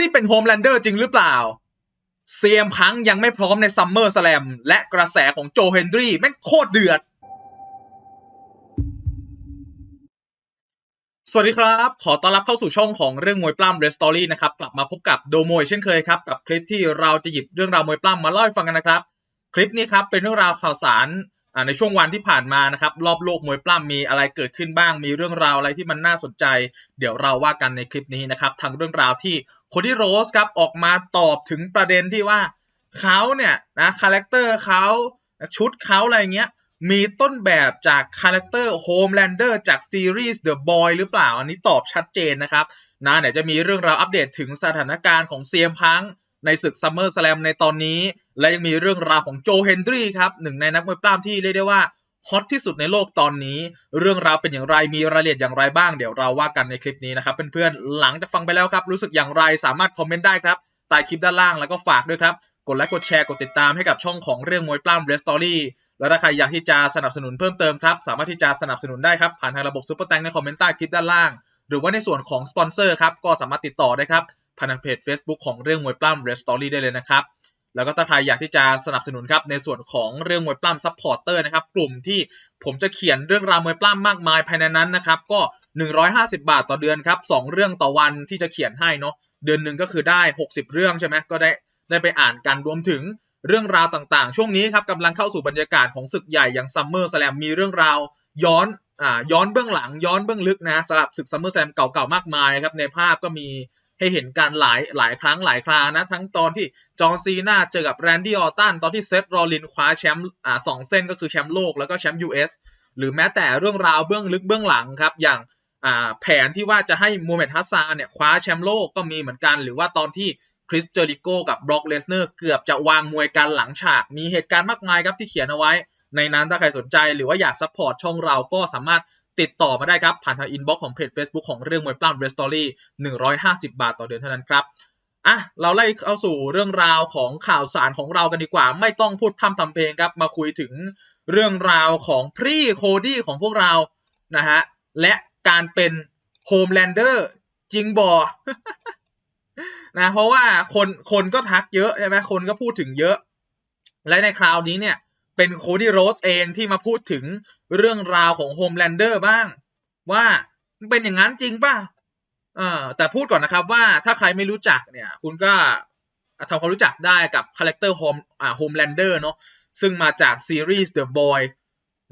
ดี้เป็นโฮมแลนเดอร์จริงหรือเปล่า เซียมพังยังไม่พร้อมในซัมเมอร์สแลมและกระแสของโจเฮนดรีแม่งโคตรเดือด สวัสดีครับ ขอต้อนรับเข้าสู่ช่องของเรื่องมวยปล้ำเรสตอรี่นะครับ กลับมาพบกับโดโมยเช่นเคยครับ กับคลิปที่เราจะหยิบเรื่องราวมวยปล้ำมาเล่าให้ฟังกันนะครับ คลิปนี้ครับเป็นเรื่องราวข่าวสารในช่วงวันที่ผ่านมานะครับรอบโลกมวยปล้ำมีอะไรเกิดขึ้นบ้าง มีเรื่องราวอะไรที่มันน่าสนใจ เดี๋ยวเราว่ากันในคลิปนี้นะครับทั้งเรื่องราวที่ โคดี้โรสครับออกมาตอบถึงประเด็นที่ว่าเขาเนี่ยนะคาแรคเตอร์เขาชุดเขาอะไรเงี้ยมีต้นแบบจากคาแรคเตอร์โฮมแลนเดอร์จากซีรีส์ The Boy หรือเปล่า อันนี้ตอบชัดเจนนะครับนะเดี๋ยวจะมีเรื่องราวอัปเดตถึงสถานการณ์ของเซียมพังในศึกซัมเมอร์ส a ลมในตอนนี้ และยังมีเรื่องราวของโจเฮนดรีครับหนึ่งในนักมวยปล้ำที่เรียกได้ว่า ฮอตที่สุดในโลกตอนนี้ เรื่องราวเป็นอย่างไรมีรายละเอียดอย่างไรบ้างเดี๋ยวเราว่ากันในคลิปนี้นะครับเพื่อนๆหลังจากฟังไปแล้วครับรู้สึกอย่างไรสามารถคอมเมนต์ได้ครับใต้คลิปด้านล่างแล้วก็ฝากด้วยครับกดไลค์กดแชร์กดติดตามให้กับช่องของเรื่องมวยปล้ำเรสตอรี่แล้วถ้าใครอยากที่จะสนับสนุนเพิ่มเติมครับสามารถที่จะสนับสนุนได้ครับผ่านทางระบบซุปเปอร์แตงในคอมเมนต์ใต้คลิปด้านล่าง หรือว่าในส่วนของสปอนเซอร์ครับก็สามารถติดต่อได้ครับผ่านทางเพจ Facebook ของเรื่องมวยปล้ำเรสตอรี่ได้เลยนะครับ แล้วก็ถ้าใครอยากที่จะสนับสนุนครับในส่วนของเรื่องมวยปล้ำซัพพอร์เตอร์นะครับกลุ่มที่ผมจะเขียนเรื่องราวมวยปล้ำมากมายภายในนั้นนะครับก็ 150 บาทต่อเดือนครับสองเรื่องต่อวันที่จะเขียนให้เนาะเดือนหนึ่งก็คือได้ 60 เรื่องใช่ไหมก็ได้ได้ไปอ่านกันรวมถึงเรื่องราวต่างๆ ช่วงนี้ครับกำลังเข้าสู่บรรยากาศของศึกใหญ่อย่างซัมเมอร์ส a ลมมีเรื่องราวย้อนอ่าย้อนเบื้องหลังย้อนเบื้องลึกนะสำหรับศึกซัมเมอร์ส a ลมเก่าๆมากมายครับในภาพก็มี ให้เห็นการหลายหลายครั้งหลายครานะ ทั้งตอนที่จอห์ซีนาเจอกับแรนดี้ออตตันตอนที่เซธรอลินคว้าแชมป์อ่าสองเส้นก็คือแชมป์โลกแล้วก็แชมป์ US หรือแม้แต่เรื่องราวเบื้องลึกเบื้องหลังครับ อย่างอ่าแผนที่ว่าจะให้มูเม็ดฮัสซานเนี่ยคว้าแชมป์โลกก็มีเหมือนกัน หรือว่าตอนที่คริสเจอริโกกับบล็อกเลสเนอร์เกือบจะวางมวยกันหลังฉาก มีเหตุการณ์มากมายครับที่เขียนเอาไว้ ในนั้นถ้าใครสนใจหรือว่าอยากซัพพอร์ตช่องเราก็สามารถ ติดต่อมาได้ครับ ผ่านทางอินบ็อกซ์ของเพจ Facebook ของเรื่องมวยปล้ำเรสตอรี่150 บาทต่อเดือนเท่านั้นครับอะเราไล่เข้าสู่เรื่องราวของข่าวสารของเรากันดีกว่า ไม่ต้องพูดพร่ำทำเพลงครับ มาคุยถึงเรื่องราวของพรีโคดี้ของพวกเรานะฮะและการเป็นโฮมแลนเดอร์จริงบอนะเพราะว่าคนคนก็ทักเยอะใช่ไหมคนก็พูดถึงเยอะ และในคราวนี้เนี่ย เป็นโคดี้โรสเองที่มาพูดถึงเรื่องราวของโฮมแลนเดอร์บ้าง ว่ามันเป็นอย่างนั้นจริงป่ะเออแต่พูดก่อนนะครับว่าถ้าใครไม่รู้จักเนี่ย คุณก็ทำความรู้จักได้กับคาแรคเตอร์โฮมอ่าโฮมแลนเดอร์เนาะซึ่งมาจากซีรีส์ The Boy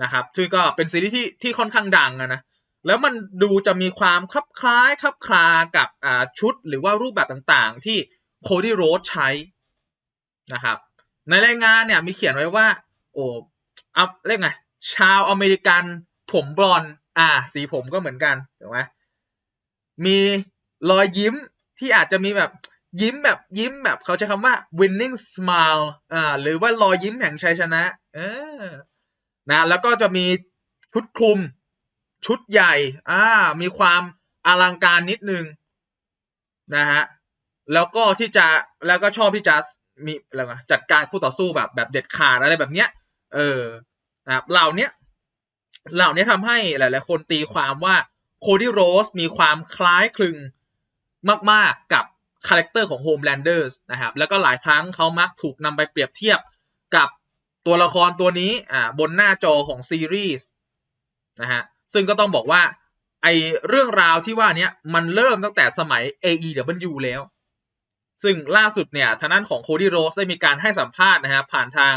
นะครับซึ่งก็เป็นซีรีส์ที่ที่ค่อนข้างดังนะแล้วมันดูจะมีความคลับคล้ายคลับคลากับอ่าชุดหรือว่ารูปแบบต่างๆ ที่โคดี้โรสใช้นะครับในรายงานเนี่ยมีเขียนไว้ว่า โอ้เอาเรียกไงชาวอเมริกัน ผมบลอนด์อ่า สีผมก็เหมือนกันถูกไหมมีรอยยิ้มที่อาจจะมีแบบยิ้มแบบยิ้มแบบเขาใช้คำว่า winning smile อ่าหรือว่ารอยยิ้มแห่งชัยชนะ เออนะแล้วก็จะมีชุดคลุม ชุดใหญ่ อ่า มีความอลังการนิดนึงนะฮะแล้วก็ที่จะแล้วก็ชอบที่จะมีอะไรนะจัดการคู่ต่อสู้แบบแบบเด็ดขาดอะไรแบบเนี้ย เออนะครับเหล่านี้เหล่านี้ทำให้หลาย ๆ คนตีความว่าโคดี้โรสมีความคล้ายคลึงมาก ๆ กับคาแรคเตอร์ของ Homelanders นะครับ แล้วก็หลายครั้งเขามักถูกนำไปเปรียบเทียบกับตัวละครตัวนี้อ่าบนหน้าจอของซีรีส์นะฮะ ซึ่งก็ต้องบอกว่าไอเรื่องราวที่ว่านี้มันเริ่มตั้งแต่สมัย AEW แล้ว ซึ่งล่าสุดเนี่ยทางด้านของโคดี้โรสได้มีการให้สัมภาษณ์นะครับผ่านทาง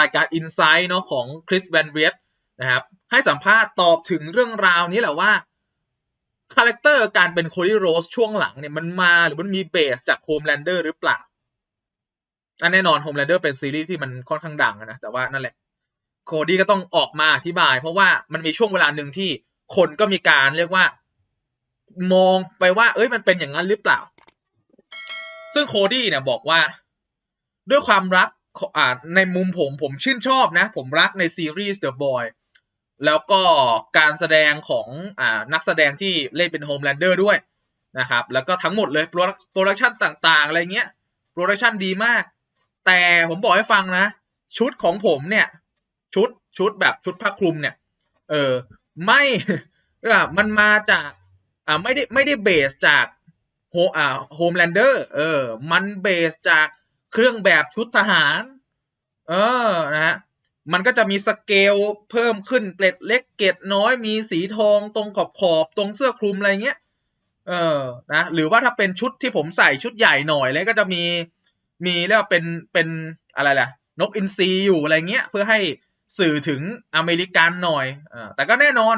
รายการ Insight เนาะของคริสแวนเวียนะครับให้สัมภาษณ์ตอบถึงเรื่องราวนี้แหละว่าคาแรคเตอร์การเป็นโคดี้โรสช่วงหลังเนี่ยมันมาหรือมันมีเบสจากโฮมแลนเดอร์หรือเปล่าอันแน่นอนโฮมแลนเดอร์เป็นซีรีส์ที่มันค่อนข้างดังนะแต่ว่านั่นแหละโคดี้ก็ต้องออกมาอธิบาย เพราะว่ามันมีช่วงเวลาหนึ่งที่คนก็มีการเรียกว่า มองไปว่า เอ้ยมันเป็นอย่างนั้นหรือเปล่า ซึ่งโคดี้เนี่ยบอกว่า ด้วยความรัก ในมุมผมผมชื่นชอบนะ ผมรักในซีรีส์ The Boy แล้วก็การแสดงของอ่านักแสดงที่เล่นเป็นโฮมแลนเดอร์ด้วยนะครับ แล้วก็ทั้งหมดเลยโปรดักชันต่าง ๆ อะไรเงี้ยโปรดักชันดีมาก แต่ผมบอกให้ฟังนะ ชุดของผมเนี่ย ชุดชุดแบบชุดผ้าคลุมเนี่ย เออไม่มันมาจากอ่าไม่ได้ไม่ได้เบสจากโฮอ่าโฮมแลนเดอร์เออ มันเบสจาก เครื่องแบบชุดทหาร เออนะฮะมันก็จะมีสเกลเพิ่มขึ้นเกล็ดเล็กเกล็ดน้อยมีสีทองตรงขอบขอบตรงเสื้อคลุมอะไรเงี้ย เออนะหรือว่าถ้าเป็นชุดที่ผมใส่ชุดใหญ่หน่อยเลยก็จะมีมีเรียกว่าเป็นเป็นอะไรล่ะ นกอินทรีอยู่อะไรเงี้ย เพื่อให้สื่อถึงอเมริกันหน่อยอแต่ก็แน่นอน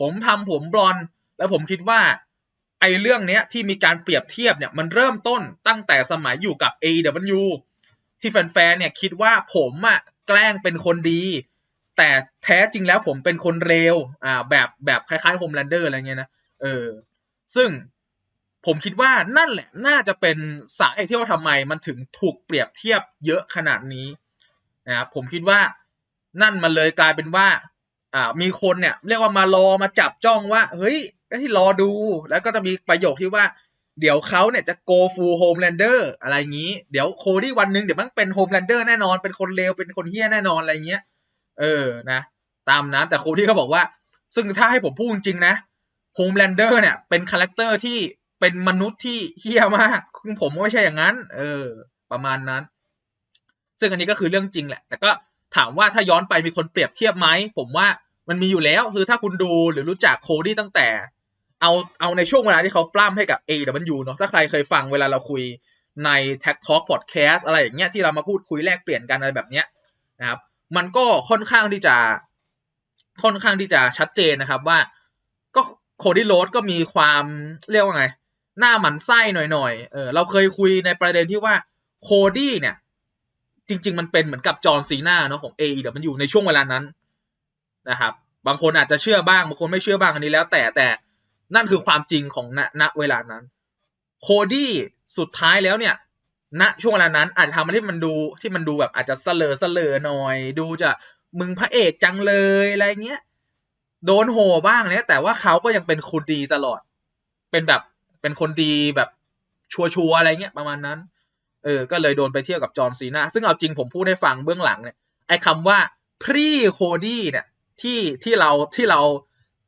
ผมทำผมบลอน แล้วผมคิดว่า ไอ้เรื่องเนี้ยที่มีการเปรียบเทียบเนี่ยมันเริ่มต้นตั้งแต่สมัยอยู่กับ AW ที่แฟนๆเนี่ยคิดว่าผมอะแกล้งเป็นคนดี แต่แท้จริงแล้วผมเป็นคนเร็วอ่าแบบแบบคล้ายๆโฮมแลนเดอร์อะไรเงี้ยนะเออซึ่งผมคิดว่านั่นแหละน่าจะเป็นสาเหตุที่ว่าทำไมมันถึงถูกเปรียบเทียบเยอะขนาดนี้นะครับผมคิดว่านั่นมันเลยกลายเป็นว่า อ่ามีคนเนี่ย เรียกว่ามา รอมาจับจ้องว่า เฮ้ย ให้รอดูแล้วก็จะมีประโยคที่ว่า เดี๋ยวเขาเนี่ยจะ go full homelander อะไรอย่างนี้ เดี๋ยวโคดี้วันหนึ่งเดี๋ยวมันเป็น homelander แน่นอนเป็นคนเลวเป็นคนเฮี้ยแน่นอนอะไรเงี้ย เออนะ ตามนั้นแต่โคดี้ก็บอกว่า ซึ่งถ้าให้ผมพูดจริงนะ homelander เนี่ย เป็นคาแรคเตอร์ที่เป็นมนุษย์ที่เฮี้ยมากคือผมไม่ใช่อย่างนั้น เออ ประมาณนั้น ซึ่งอันนี้ก็คือเรื่องจริงแหละ แต่ก็ถามว่าถ้าย้อนไปมีคนเปรียบเทียบไหมผมว่ามันมีอยู่แล้วคือถ้าคุณดูหรือรู้จักโคดี้ตั้งแต่ เอาเอาในช่วงเวลาที่เขาปล้ำให้กับ AW เนาะถ้าใครเคยฟังเวลาเราคุยใน Tech Talk Podcast อะไรอย่างเงี้ยที่เรามาพูดคุยแลกเปลี่ยนกันอะไรแบบเนี้ยนะครับ มันก็ค่อนข้างที่จะค่อนข้างที่จะชัดเจนนะครับว่า ก็โคดี้โรดก็มีความเรียกว่าไง หน้าหมันไส้หน่อยๆเออเราเคยคุยในประเด็นที่ว่าโคดี้เนี่ย จริง ๆ มันเป็นเหมือนกับจอห์นซีนาเนาะของ AEW ในช่วงเวลานั้นนะครับ บางคนอาจจะเชื่อบ้างบางคนไม่เชื่อบ้างอันนี้แล้ว แต่แต่ นั่นคือความจริงของณณเวลานั้น โคดี้สุดท้ายแล้วเนี่ยณช่วงเวลานั้น อาจจะทำให้มันดูที่มันดูแบบอาจจะเสลอเสลอหน่อย ดูจะมึงพระเอกจังเลยอะไรเงี้ย โดนโหบ้างเนี่ยแต่ว่าเขาก็ยังเป็นคนดีตลอด เป็นแบบเป็นคนดีแบบชัวร์ๆอะไรเงี้ยประมาณนั้น เออ ก็เลยโดนไปเที่ยวกับจอห์นซีนาซึ่งเอาจริงผมพูดให้ฟังเบื้องหลังเนี่ยไอ้คำว่าพรีโคดี้เนี่ยที่ที่เราที่เรา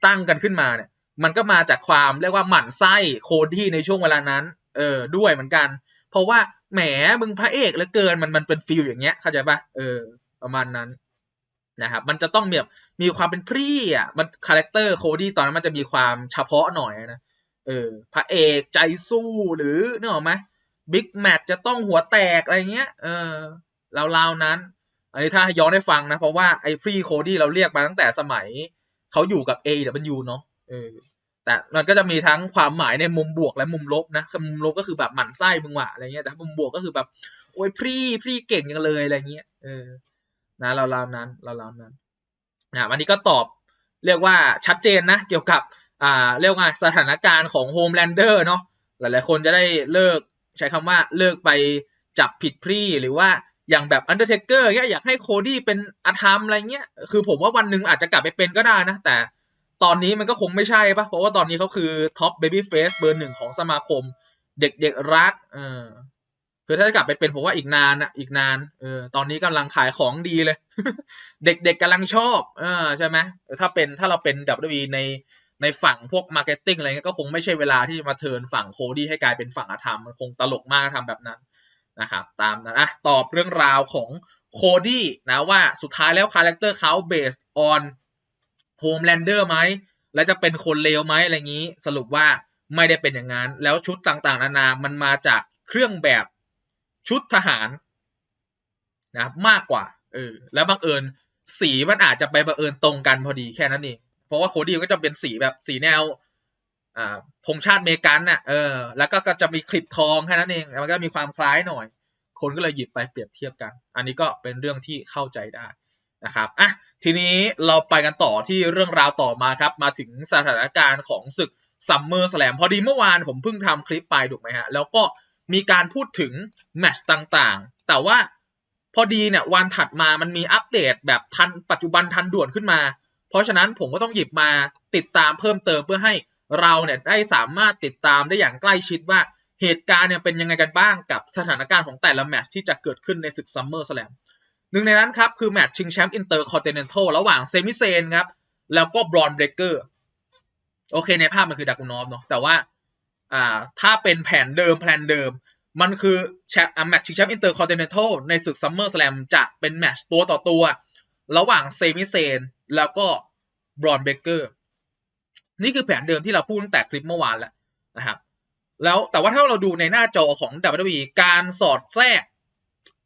ตั้งกันขึ้นมาเนี่ย มันก็มาจากความเรียกว่าหมั่นไส้โคดี้ในช่วงเวลานั้น เออ ด้วยเหมือนกัน เพราะว่าแหมมึงพระเอกเหลือเกินมันมันเป็นฟิลอย่างเงี้ยเข้าใจปะเออ ประมาณนั้นนะครับมันจะต้องแบบมีความเป็นพรีอะมันคาแรคเตอร์โคดี้ตอนนั้นมันจะมีความเฉพาะหน่อยนะเออพระเอกใจสู้หรือเนกออกไหมบิ๊กแมทจะต้องหัวแตกอะไรเงี้ยเออราวๆนั้น อันนี้ถ้าย้อนให้ฟังนะ เพราะว่าไอ้ฟรีโคดี้เราเรียกมาตั้งแต่สมัยเขาอยู่กับ AW เนาะ เออแต่มันก็จะมีทั้งความหมายในมุมบวกและมุมลบนะมุมลบก็คือแบบหมั่นไส้มึงว่ะอะไรเงี้ยแต่มุมบวกก็คือแบบโอ้ยพรีพรีเก่งจังเลยอะไรเงี้ยเออนะราวๆนั้นเราวๆนั้นนะวันนี้ก็ตอบเรียกว่าชัดเจนนะ เกี่ยวกับอ่าเรียกว่าสถานการณ์ของโฮมแลนเดอร์เนาะหลายๆคนจะได้เลิกใช้คำว่าเลิกไปจับผิดพรีหรือว่าอย่างแบบอันเดอร์เทเกอร์เงี้ยอยากให้โคดี้เป็นอาธรรมอะไรเงี้ยคือผมว่าวันหนึ่งอาจจะกลับไปเป็นก็ได้นะแต่ ตอนนี้มันก็คงไม่ใช่ปะเพราะว่าตอนนี้เขาคือท็อปเบบี้เฟสเบอร์หนึ่งของสมาคม เด็กๆรัก เออคือถ้าจะกลับไปเป็นผมว่าอีกนานอะอีกนานเออตอนนี้กำลังขายของดีเลย เด็กๆกำลังชอบเออใช่ไหมถ้าเป็นถ้าเราเป็นดับเบิในในฝั่งพวกมาร์เก็ตติ้งอะไรเงี้ยก็คงไม่ใช่เวลาที่มาเทิร์นฝั่งโคดี้ให้กลายเป็นฝั่งอาธรรมมันคงตลกมากทำแบบนั้นนะครับตามนั้นอะตอบเรื่องราวของโคดี้นะว่าสุดท้ายแล้วคาแรคเตอร์เขาเบสออน โฮมแลนเดอร์ไหมและจะเป็นคนเลวไหมอะไรงี้ สรุปว่าไม่ได้เป็นอย่างนั้น แล้วชุดต่างๆ นานา มันมาจากเครื่องแบบชุดทหารนะมากกว่าเออแล้วบังเอิญสีมันอาจจะไปบังเอิญตรงกันพอดีแค่นั้นเองเพราะว่าโคดี้ก็จะเป็นสีแบบสีแนวอ่าธงชาติเมกันน่ะเออแล้วก็จะมีคลิปทองแค่นั้นเองมันก็มีความคล้ายหน่อย คนก็เลยหยิบไปเปรียบเทียบกัน อันนี้ก็เป็นเรื่องที่เข้าใจได้ นะครับอะทีนี้เราไปกันต่อที่เรื่องราวต่อมาครับ มาถึงสถานการณ์ของศึกซัมเมอร์สแลมพอดีเมื่อวานผมเพิ่งทำคลิปไปถูกไหมฮะ แล้วก็มีการพูดถึงแมชต่างๆ แต่ว่าพอดีเนี่ยวันถัดมามันมีอัปเดตแบบทันปัจจุบันทันด่วนขึ้นมา เพราะฉะนั้นผมก็ต้องหยิบมาติดตามเพิ่มเติมเพื่อให้เราเนี่ยได้สามารถติดตามได้อย่างใกล้ชิดว่าเหตุการณ์เนี่ยเป็นยังไงกันบ้างกับสถานการณ์ของแต่ละแมชที่จะเกิดขึ้นในศึกซัมเมอร์สแลม หนึ่งในนั้นครับคือแมตช์ชิงแชมป์อินเตอร์คอนติเนนทัลระหว่างเซมิเซนครับแล้วก็บรอนเบรเกอร์โอเคในภาพมันคือดากูนอฟเนาะแต่ว่าอ่าถ้าเป็นแผนเดิมแผนเดิม มันคือแชมป์แมตช์ชิงแชมป์อินเตอร์คอนติเนนทัลในศึกซัมเมอร์สแลมจะเป็นแมตช์ตัวต่อตัว ระหว่างเซมิเซนแล้วก็บรอนเบเกอร์นี่คือแผนเดิมที่เราพูดตั้งแต่คลิปเมื่อวานแล้วนะครับแล้วแต่ว่าถ้าเราดูในหน้าจอของ WWE การสอดแทรก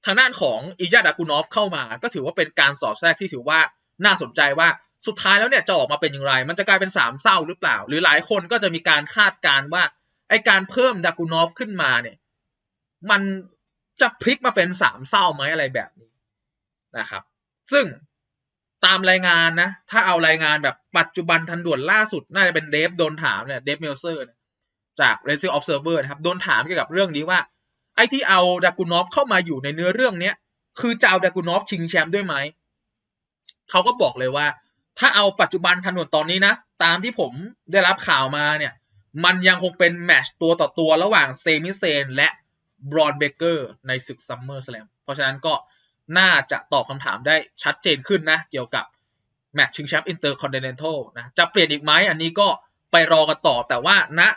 ทางด้านของอิยาดากูนอฟเข้ามา ก็ถือว่าเป็นการสอดแทรกที่ถือว่าน่าสนใจว่าสุดท้ายแล้วเนี่ยจะออกมาเป็นอย่างไร มันจะกลายเป็นสามเศร้าหรือเปล่า หรือหลายคนก็จะมีการคาดการณ์ว่าไอการเพิ่มดากูนอฟขึ้นมาเนี่ย มันจะพลิกมาเป็นสามเศร้าไหมอะไรแบบนี้นะครับ ซึ่งตามรายงานนะ ถ้าเอารายงานแบบปัจจุบันทันด่วนล่าสุด น่าจะเป็นเดฟโดนถามเนี่ยเดฟเมลเซอร์จาก r a c i n g Observer นะครับ โดนถามเกี่ยวกับเรื่องนี้ว่า ไอ้ที่เอาดากูนอฟเข้ามาอยู่ในเนื้อเรื่องเนี้ยคือจะเอาดากูนอฟชิงแชมป์ด้วยไหมเขาก็บอกเลยว่า ถ้าเอาปัจจุบันทันด่วนตอนนี้นะ ตามที่ผมได้รับข่าวมาเนี่ย มันยังคงเป็นแมตช์ตัวต่อตัวระหว่างเซมิเซนและบรอนเบเกอร์ในศึกซัมเมอร์สแลมเพราะฉะนั้นก็น่าจะตอบคำถามได้ชัดเจนขึ้นนะ เกี่ยวกับแมตช์ชิงแชมป์อินเตอร์คอนติเนนทัลนะจะเปลี่ยนอีกไหมอันนี้ก็ไปรอกันต่อแต่ว่าณนะ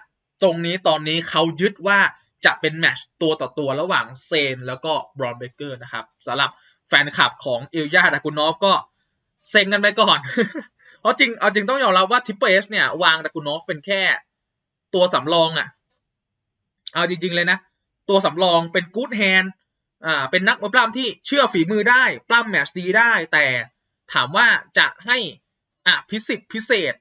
ตรงนี้ตอนนี้เขายึดว่า จะเป็นแมชตัวต่อตัวระหว่างเซนแล้วก็บรอนเบเกอร์นะครับสำหรับแฟนคลับของอิลยาดากุนอฟก็เซ็งกันไปก่อน เพราะจริงเอาจริงต้องยอมรับว่าทิปเปอร์เอสเนี่ย วางดากุนอฟเป็นแค่ตัวสำรองอะ่ะ เอาจริง ๆ เลยนะ ตัวสำรองเป็นกู๊ดแฮนด์อ่าเป็นนักมวยปล้ำที่เชื่อฝีมือได้ปล้ำแมชดีได้ แต่ถามว่าจะให้อภิสิทธิ์พิเศษ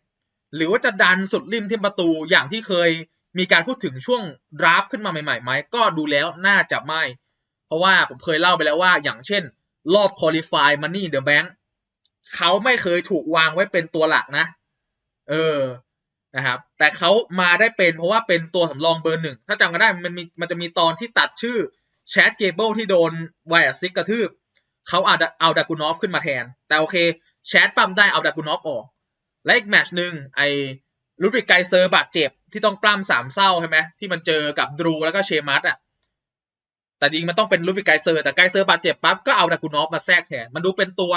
หรือว่าจะดันสุดริมที่ประตูอย่างที่เคย มีการพูดถึงช่วงดราฟขึ้นมาใหม่ๆไหมก็ดูแล้วน่าจะไม่ เพราะว่าผมเคยเล่าไปแล้วว่า อย่างเช่น รอบคอลี่ฟายมันนี่เดอะแบงค์เขาไม่เคยถูกวางไว้เป็นตัวหลักนะ เออนะครับ แต่เขามาได้เป็นเพราะว่าเป็นตัวสำรองเบอร์หนึ่ง ถ้าจำกันได้มันมีมันจะมีตอนที่ตัดชื่อแชทเกเบิลที่โดนไวอซิกกระทืบเขาเอาเอาดากูนอฟขึ้นมาแทน แต่โอเคแชทปั๊มได้เอาดากูนอฟออก และอีกแมชหนึ่งไอลูบิกไกเซอร์บาดเจ็บ ที่ต้องปล้ำสามเศร้าใช่ไหมที่มันเจอกับดรูแล้วก็เชมัสอะแต่จริงมันต้องเป็นลูบิกไกเซอร์ แต่ไกเซอร์บาดเจ็บปั๊บก็เอาดากูนอฟมาแทรกแทนมันดูเป็นตัว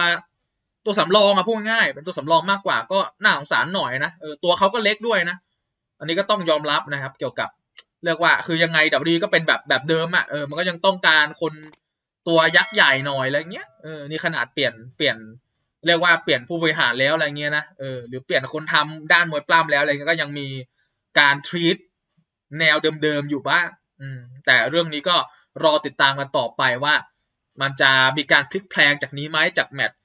ตัวสำรองอะพูดง่ายเป็นตัวสำรองมากกว่าก็น่าสงสารหน่อยนะเออตัวเขาก็เล็กด้วยนะ อันนี้ก็ต้องยอมรับนะครับ เกี่ยวกับเรียกว่าคือยังไงดับดีก็เป็นแบบแบบเดิมอะ่ะเออมันก็ยังต้องการคนตัวยักษ์ใหญ่หน่อยอะไรเงี้ยเออนี่ขนาดเปลี่ยนเปลี่ยน เรียกว่าเปลี่ยนผู้บริหารแล้วอะไรเงี้ยนะเออหรือเปลี่ยนคนทำด้านมวยปล้ำแล้วอะไรเงี้ยก็ยังมี การทรีตแนวเดิมๆอยู่บ้างแต่เรื่องนี้ก็รอติดตามกันต่อไปว่า มันจะมีการพลิกแพลงจากนี้ไหมจากแมตช์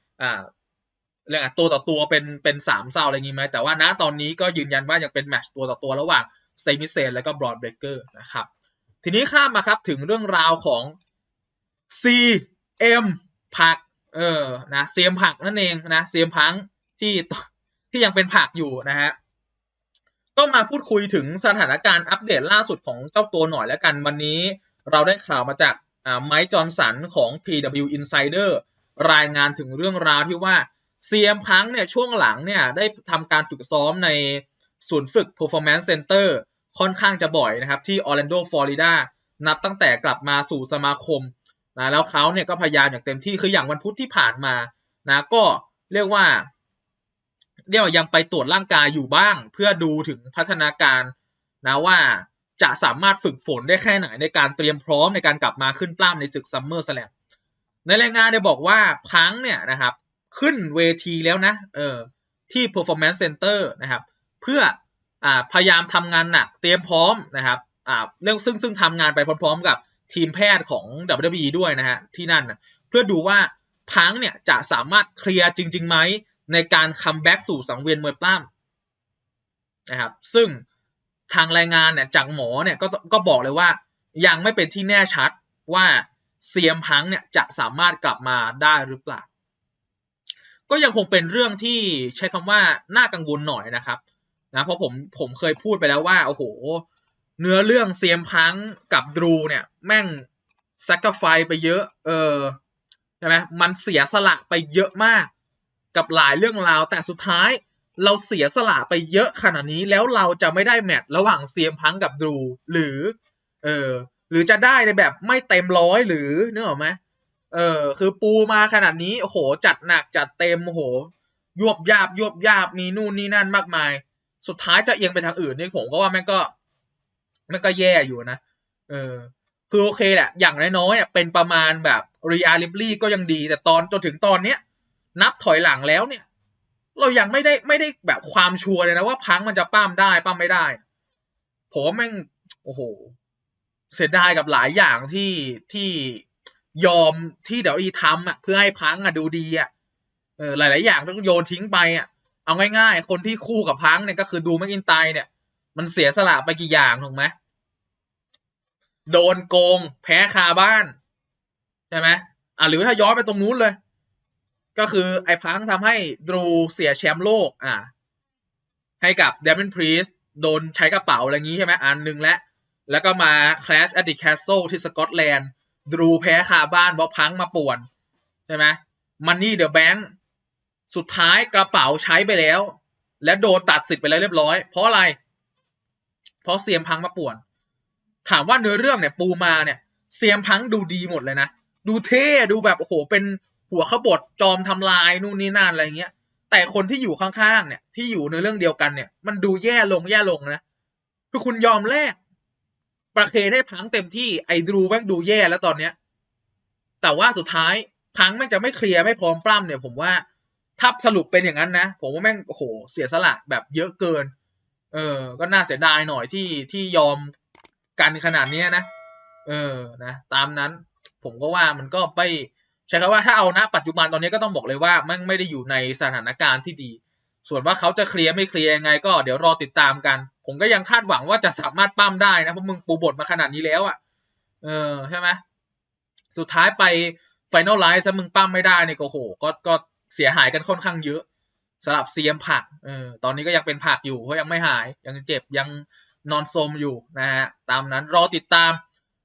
เรื่องตัวต่อตัวเป็นเป็นสามเศร้าอะไรงี้ไหมแต่ว่าณตอนนี้ก็ยืนยันว่ายังเป็นแมตช์ตัวต่อตัวระหว่างเซมิเซนแล้วก็บรอดเบรกเกอร์นะครับ ทีนี้ข้ามมาครับถึงเรื่องราวของ CM ผักเออนะ CM ผักนั่นเองนะ CM พังที่ที่ยังเป็นผักอยู่นะฮะ ก็มาพูดคุยถึงสถานการณ์อัปเดตล่าสุดของเจ้าตัวหน่อยแล้วกันวันนี้ เราได้ข่าวมาจากไมค์จอร์นสันของ PW Insider รายงานถึงเรื่องราวที่ว่า CM พังเนี่ยช่วงหลังเนี่ยได้ทำการฝึกซ้อมในศูนย์ฝึก Performance Center ค่อนข้างจะบ่อยนะครับ ที่ออร์แลนโดฟลอริดานับตั้งแต่กลับมาสู่สมาคมนะแล้วเขาเนี่ยก็พยายามอย่างเต็มที่คืออย่างวันพุธที่ผ่านมานะก็เรียกว่า เรียกว่ายังไปตรวจร่างกายอยู่บ้าง เพื่อดูถึงพัฒนาการนะว่าจะสามารถฝึกฝนได้แค่ไหนในการเตรียมพร้อมในการกลับมาขึ้นปล้ำในศึกซัมเมอร์สแลมในรายงานเนี่ยบอกว่าพังเนี่ยนะครับ ขึ้นเวทีแล้วนะเออที่ performance center นะครับ เพื่ออพยายามทำงานหนักเตรียมพร้อมนะครับเรื่องซึ่งซึ่งทำงานไปพร้อมๆกับทีมแพทย์ของ WWE ด้วยนะฮะที่นั่นนะเพื่อดูว่าพังเนี่ยจะสามารถเคลียร์จริงๆไหม ในการคัมแบ็กสู่สังเวียนมวยปล้ำนะครับ ซึ่งทางรายงานเนี่ยจากหมอเนี่ยก็ก็บอกเลยว่า ยังไม่เป็นที่แน่ชัดว่าเซียมพังเนี่ยจะสามารถกลับมาได้หรือเปล่า ก็ยังคงเป็นเรื่องที่ใช้คำว่าน่ากังวลหน่อยนะครับนะเพราะผมผมเคยพูดไปแล้วว่าโอ้โห เนื้อเรื่องเซียมพังกับดรูเนี่ย แม่งซักกไฟไปเยอะ เออใช่ไหมมันเสียสละไปเยอะมาก กับหลายเรื่องราว แต่สุดท้ายเราเสียสละไปเยอะขนาดนี้แล้วเราจะไม่ได้แมตช์ระหว่างเซียมพังกับดู หรือ เออหรือจะได้ในแบบไม่เต็มร้อยหรือนื้อออกไหมเออ คือปูมาขนาดนี้โอ้โหจัดหนักจัดเต็มโอ้โหยวบยาบยวบยาบมีนู่นนี่นั่นมากมาย สุดท้ายจะเอียงไปทางอื่นนี่ผมก็ว่าแม่งก็แมันก็แย่อยู่นะเออ คือโอเคแหละอย่างน้อยๆเนี่ยเป็นประมาณแบบรีอาริบลี่ก็ยังดี แต่ตอนจนถึงตอนเนี้ย นับถอยหลังแล้วเนี่ย เรายังไม่ได้ไม่ได้แบบความชัวร์เลยนะว่าพังมันจะปั้มได้ปั้มไม่ได้ ผมว่าแม่งโอ้โห เสียดายกับหลายอย่างที่ที่ยอมที่เดี๋ยวอีทำอะเพื่อให้พังอะดูดีอะเออหลาย ๆ อย่างต้องโยนทิ้งไปอะเอาง่าย ๆ คนที่คู่กับพังเนี่ยก็คือดูแม็กอินไตเนี่ย มันเสียสละไปกี่อย่างถูกไหมโดนโกง แพ้คาบ้าน ใช่ไหมอะหรือถ้าย้อนไปตรงนู้นเลย ก็คือไอ้พังทำให้ดรูเสียแชมป์โลกอะให้กับเดมอนพรีสโดนใช้กระเป๋าอะไรงี้ใช่ไหมอันหนึ่งและ แล้วก็มา Clash at the Castle ที่สกอตแลนด์ดรูแพ้คาบ้านเพราะพังมาป่วน ใช่ไหมมันนี่เดอะแบงค์สุดท้ายกระเป๋าใช้ไปแล้ว และโดนตัดสิทธิ์ไปแล้วเรียบร้อย เพราะอะไร เพราะเซียมพังมาป่วน ถามว่าเนื้อเรื่องเนี่ยปูมาเนี่ยเซียมพังดูดีหมดเลยนะ ดูเท่ดูแบบโอ้โหเป็น หัวขบถจอมทำลายนู่นนี่นั่นอะไรเงี้ย แต่คนที่อยู่ข้างๆเนี่ย ที่อยู่ในเรื่องเดียวกันเนี่ย มันดูแย่ลงแย่ลงนะคือคุณยอมแลกประเคนให้พังเต็มที่ไอ้ดูแม่งดูแย่แล้วตอนเนี้ย แต่ว่าสุดท้ายพังแม่งจะไม่เคลียร์ไม่พร้อมปล้ำเนี่ย ผมว่าถ้าสรุปเป็นอย่างนั้นนะ ผมว่าแม่งโอ้โหเสียสละแบบเยอะเกิน เออ ก็น่าเสียดายหน่อยที่ที่ยอมกันขนาดเนี้ยนะ เออ นะ ตามนั้น ผมก็ว่ามันก็ไป ใช้คำว่าถ้าเอาณปัจจุบันตอนนี้ก็ต้องบอกเลยว่ามันไม่ได้อยู่ในสถานการณ์ที่ดี ส่วนว่าเขาจะเคลียร์ไม่เคลียร์ยังไง ก็เดี๋ยวรอติดตามกัน ผมก็ยังคาดหวังว่าจะสามารถปั้มได้นะเพราะมึงปูบทมาขนาดนี้แล้วอะ่ะ เออใช่ไหมสุดท้ายไปไฟนอลไลท์ซะมึงปั้มไม่ได้เนี่ยก็โหก็ก็เสียหายกันค่อนข้างเยอะสำหรับเซียมผักเออตอนนี้ก็ยังเป็นผักอยู่เพราะยังไม่หาย ยังเจ็บยังนอนโซมอยู่นะฮะตามนั้นรอติดตาม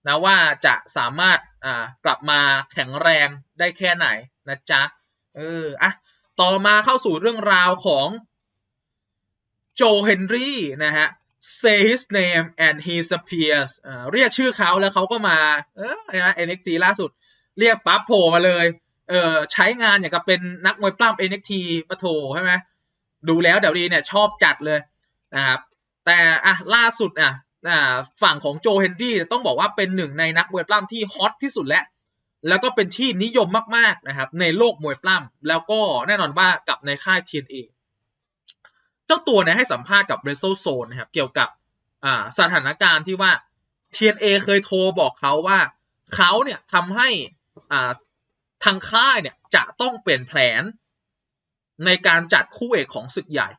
นะว่าจะสามารถอ่ากลับมาแข็งแรงได้แค่ไหนนะจ๊ะเอออะต่อมาเข้าสู่เรื่องราวของโจเฮนรี่นะฮะ say his name and he appears เรียกชื่อเขาแล้วเขาก็มาเออนะ NXT ล่าสุด เรียกปั๊บโผล่มาเลยเออใช้งานอย่างกับเป็นนักมวยปล้ำ NXT ปะโถใช่ไหมดูแล้วเดี๋ยวดีเนี่ยชอบจัดเลยนะครับแต่อะล่าสุดอะ อ่าฝั่งของโจเฮนรี่ต้องบอกว่าเป็นหนึ่งในนักมวยปล้ำที่ฮอตที่สุดแล้วแล้วก็เป็นที่นิยมมากๆนะครับ ในโลกมวยปล้ำแล้วก็แน่นอนว่ากับในค่าย TNA เจ้าตัวเนี่ยให้สัมภาษณ์กับ Wrestle Zone นะครับ เกี่ยวกับสถานการณ์ที่ว่า TNA เคยโทรบอกเขาว่าเขาเนี่ยทำให้ทางค่ายเนี่ยจะต้องเปลี่ยนแผนในการจัดคู่เอกของศึกใหญ่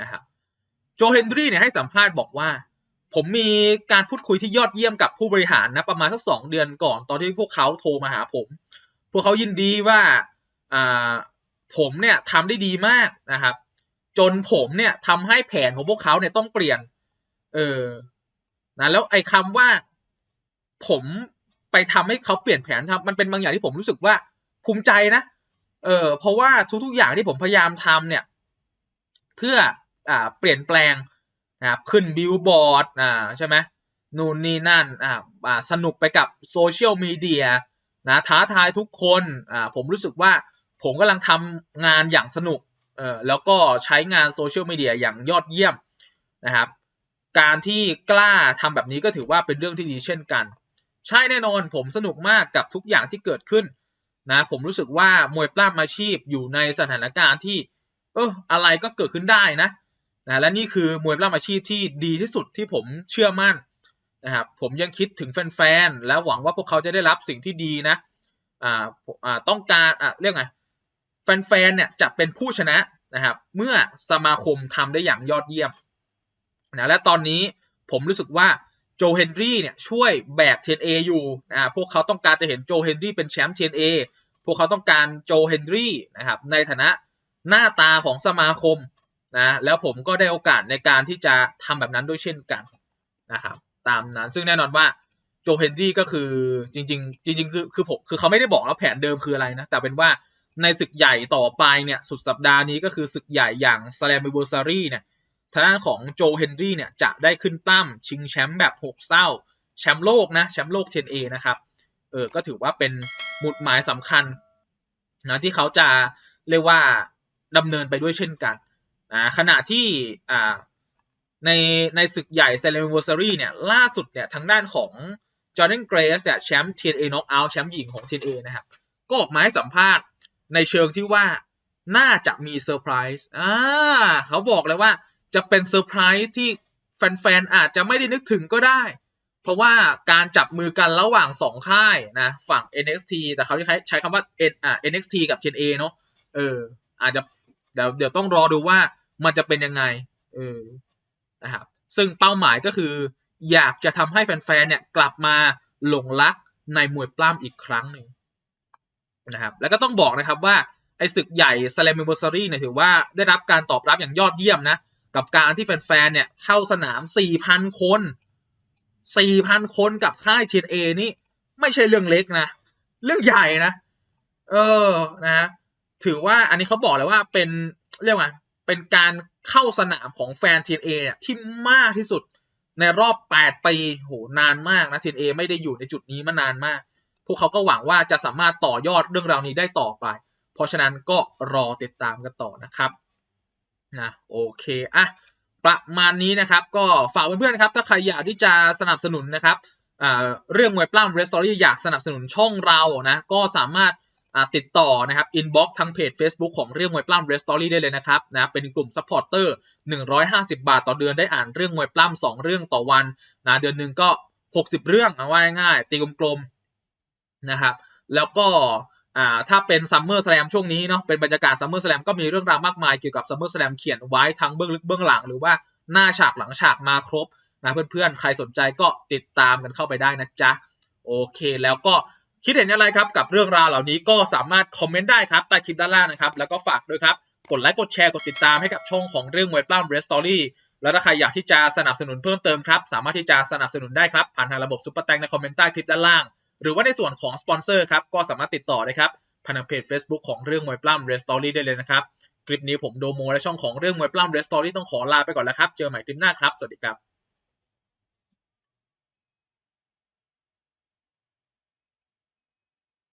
นะครับ โจเฮนรี่เนี่ยให้สัมภาษณ์บอกว่า ผมมีการพูดคุยที่ยอดเยี่ยมกับผู้บริหารนะประมาณสักสองเดือนก่อนตอนที่พวกเขาโทรมาหาผม พวกเขายินดีว่าผมเนี่ยทำได้ดีมากนะครับ จนผมเนี่ยทำให้แผนของพวกเขาเนี่ยต้องเปลี่ยน เออนะแล้วไอ้คำว่าผมไปทำให้เขาเปลี่ยนแผนครับ มันเป็นบางอย่างที่ผมรู้สึกว่าภูมิใจนะ เออเพราะว่าทุกๆอย่างที่ผมพยายามทำเนี่ย เพื่อ อ่าเปลี่ยนแปลงนะครับขึ้นบิลบอร์ดอ่าใช่ไหมนู่นนี่นั่นอ่าอ่าสนุกไปกับโซเชียลมีเดียนะท้าทายทุกคนอ่าผมรู้สึกว่าผมกำลังทำงานอย่างสนุกเออแล้วก็ใช้งานโซเชียลมีเดียอย่างยอดเยี่ยมนะครับการที่กล้าทำแบบนี้ก็ถือว่าเป็นเรื่องที่ดีเช่นกัน ใช่แน่นอนผมสนุกมากกับทุกอย่างที่เกิดขึ้นนะผมรู้สึกว่ามวยปล้ำอาชีพอยู่ในสถานการณ์ที่เอออะไรก็เกิดขึ้นได้นะ นะและนี่คือมวยปล้ำอาชีพที่ดีที่สุดที่ผมเชื่อมั่นนะครับผมยังคิดถึงแฟนๆ และหวังว่าพวกเขาจะได้รับสิ่งที่ดีนะอ่าอ่าต้องการอะเรียกไงแฟนๆเนี่ยจะเป็นผู้ชนะนะครับเมื่อสมาคมทำได้อย่างยอดเยี่ยมนะและตอนนี้ผมรู้สึกว่าโจเฮนรี่เนี่ยช่วยแบก TNA อยู่นะพวกเขาต้องการจะเห็นโจเฮนรี่เป็นแชมป์ TNA พวกเขาต้องการโจเฮนรี่นะครับในฐานะหน้าตาของสมาคม นะแล้วผมก็ได้โอกาสในการที่จะทำแบบนั้นด้วยเช่นกันนะครับตามนั้นซึ่งแน่นอนว่าโจเฮนรี่ก็คือจริง ๆ จริง ๆ คือคือผมคือเขาไม่ได้บอกแล้วแผนเดิมคืออะไรนะ แต่เป็นว่าในศึกใหญ่ต่อไปเนี่ยสุดสัปดาห์นี้ก็คือศึกใหญ่อย่าง Slam a n n i v e r s a r y เนี่ยทางด้านของโจเฮนรี่เนี่ยจะได้ขึ้นปั้มชิงแชมป์แบบหกเศร้าแชมป์โลกนะแชมป์โลก 10A นะครับเออก็ถือว่าเป็นหมุดหมายสำคัญนะที่เขาจะเรียกว่าดำเนินไปด้วยเช่นกัน นะขณะที่อ่าในในศึกใหญ่ Celebrity เนี่ยล่าสุดเนี่ยทางด้านของจอร์แดนเกรสเนี่ยแชมป์ TNA Knockout แชมป์หญิงของ TNA นะครับ ก็ออกมาให้สัมภาษณ์ในเชิงที่ว่าน่าจะมีเซอร์ไพรส์อ่าเขาบอกเลยว่าจะเป็นเซอร์ไพรส์ที่แฟนๆอาจจะไม่ได้นึกถึงก็ได้ เพราะว่าการจับมือกันระหว่างสองค่ายนะฝั่ง NXT แต่เขาใช้ใช้คำว่า N อ่า NXT กับ TNA เนาะเอออาจจะ เดี๋ยวเดี๋ยวต้องรอดูว่ามันจะเป็นยังไงเออนะครับซึ่งเป้าหมายก็คือ อยากจะทำให้แฟนๆเนี่ยกลับมาหลงรักในมวยปล้ำอีกครั้งหนึ่งนะครับแล้วก็ต้องบอกนะครับว่าไอ้ศึกใหญ่ Slam a n n i v e r s a r y เนี่ยถือว่าได้รับการตอบรับอย่างยอดเยี่ยมนะ กับการที่แฟนๆเนี่ยเข้าสนาม 4,000 คน 4,000 คนกับค่าย TNA นี่ ไม่ใช่เรื่องเล็กนะ เรื่องใหญ่นะ เออนะ ถือว่าอันนี้เขาบอกเลยว่าเป็นเรียกว่าเป็นการเข้าสนามของแฟน TNA เนี่ยที่มากที่สุดในรอบ 8 ปีโหนานมากนะ TNA ไม่ได้อยู่ในจุดนี้มานานมาก พวกเขาก็หวังว่าจะสามารถต่อยอดเรื่องราวนี้ได้ต่อไป เพราะฉะนั้นก็รอติดตามกันต่อนะครับนะโอเคอะประมาณนี้นะครับ ก็ฝากเพื่อนๆนะครับ ถ้าใครอยากที่จะสนับสนุนนะครับอ่าเรื่องมวยปล้ำเรสตอรี่อยากสนับสนุนช่องเรานะ ก็สามารถ ติดต่อนะครับอินบ็อกซ์ทางเพจ Facebook ของเรื่องมวยปล้ำเรสตอรี่ได้เลยนะครับนะเป็นกลุ่มซัพพอร์เตอร์150 บาทต่อเดือนได้อ่านเรื่องมวยปล้ำสองเรื่องต่อวันนะเดือนหนึ่งก็ 60 เรื่องเอาไว้ง่ายตีกลมๆนะครับแล้วก็อ่าถ้าเป็นซัมเมอร์สแลมช่วงนี้เนาะเป็นบรรยากาศซัมเมอร์สแลมก็มีเรื่องราวมากมายเกี่ยวกับซัมเมอร์สแลมเขียนไว้ทั้งเบื้องลึกเบื้องหลังหรือว่าหน้าฉากหลังฉากมาครบนะเพื่อนๆ ใครสนใจก็ติดตามกันเข้าไปได้นะจ๊ะ โอเคแล้วก็ คิดเห็นอย่างไรครับกับเรื่องราวเหล่านี้ก็สามารถคอมเมนต์ได้ครับใต้คลิปด้านล่างนะครับ แล้วก็ฝากด้วยครับกดไลค์กดแชร์กดติดตามให้กับช่องของเรื่องมวยปล้ำเรสตอรี่แล้วถ้าใครอยากที่จะสนับสนุนเพิ่มเติมครับ สามารถที่จะสนับสนุนได้ครับ ผ่านทางระบบซุปเปอร์แตงในคอมเมนต์ใต้คลิปด้านล่าง หรือว่าในส่วนของสปอนเซอร์ครับ ก็สามารถติดต่อได้ครับผ่านทางเพจ Facebook ของเรื่องมวยปล้ำเรสตอรี่ได้เลยนะครับ คลิปนี้ผมโดโมและช่องของเรื่องมวยปล้ำเรสตอรี่ต้องขอลาไปก่อนแล้วครับ เจอใหม่คลิปหน้าครับ สวัสดีครับ